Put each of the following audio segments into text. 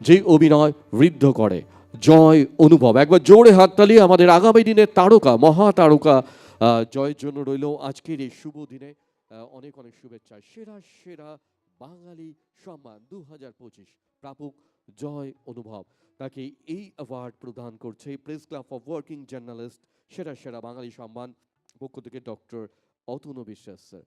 যে অভিনয় ঋদ্ধ করে জয় অনুভব একবার জোরে হাততালি আমাদের আগামী দিনের তারকা মহা তারকা জয়ের জন্য রইল আজকের এই শুভ দিনে অনেক অনেক শুভেচ্ছা সেরা সেরা বাঙালি সম্মান দু হাজার পঁচিশ প্রাপক জয় অনুভব তাকে এই অ্যাওয়ার্ড প্রদান করছে press club of working journalist সেরা সেরা বাঙালি সম্মান পক্ষ থেকে ডক্টর অতনু বিশ্বাস স্যার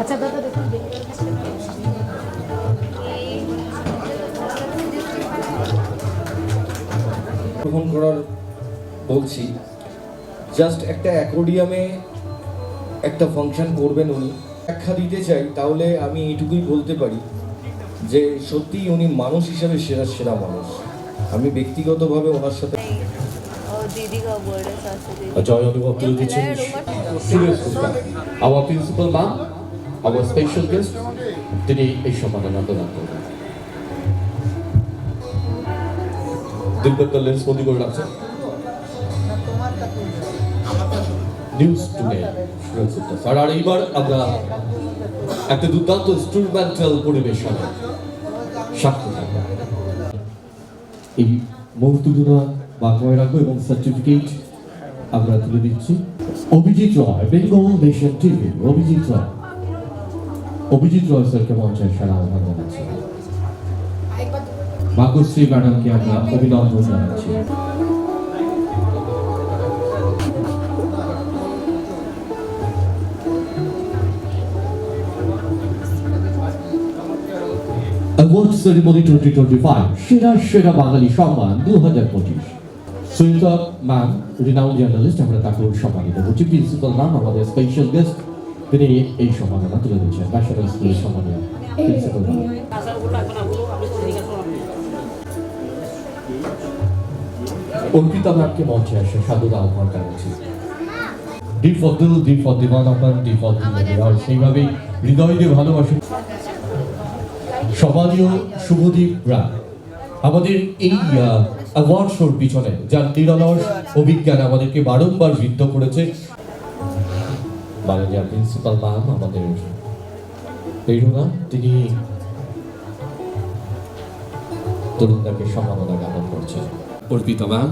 আচ্ছা দাদা দেখুন গ্রহণ করার বলছি জাস্ট একটা অ্যাকোডিয়ামে একটা ফাংশন করবেন উনি। ব্যাখ্যা দিতে চাই তাহলে আমি এইটুকুই বলতে পারি যে সত্যি উনি মানুষ হিসাবে সেরা সেরা মানুষ। আমি ব্যক্তিগতভাবে ওনার সাথে জয় অনুভব করে আমার প্রিন্সিপাল মা আওয়ার স্পেশাল গেস্ট তিনি এই সম্মাননা প্রদান করবেন দিলবের লেন্স বন্দি করে রাখছেন নিউজ টুডে স্যার আর এইবার আমরা একটা দুর্দান্ত ইনস্ট্রুমেন্টাল পরিবেশনে সাক্ষী থাকব। এই মুহূর্তগুলো বাংলায় রাখব এবং সার্টিফিকেট আমরা তুলে দিচ্ছি। Abhijit Roy, Bengal nation TV, Abhijit Roy. Abhijit Roy স্যারকে মঞ্চে সারা আহ্বান জানাচ্ছি। ভাগ্যশ্রী ম্যাডামকে আমরা অভিনন্দন জানাচ্ছি। Award ceremony twenty twenty five সেরা সেরা বাঙালি সম্মান দু হাজার পঁচিশ। সুইতা ম্যাম রিনাউন্ড জার্নালিস্ট আমরা তাকে সম্মানিত করছি প্রিন্সিপাল ম্যাম আমাদের স্পেশাল গেস্ট তিনি এই সম্মাননা তুলে দিচ্ছেন ন্যাশনাল স্কুলের সম্মানীয় অর্পিতা মঞ্চে আসে সাধুদা আহ্বান সেইভাবেই হৃদয় দিয়ে ভালোবাসেন সম্মানীয় শুভদীপ রায় আমাদের এই অ্যাওয়ার্ড শোর পিছনে, যার নিরলস অভিজ্ঞান আমাদেরকে বারংবার বিদ্ধ করেছে বাংলাদেশ প্রিন্সিপাল ম্যাম আমাদের পেরুনা, তিনি তরুণদাকে সম্মাননা জ্ঞাপন করছেন। Arpita ma'am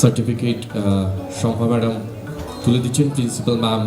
certificate Shampa madam তুলে দিচ্ছেন প্রিন্সিপাল ম্যাম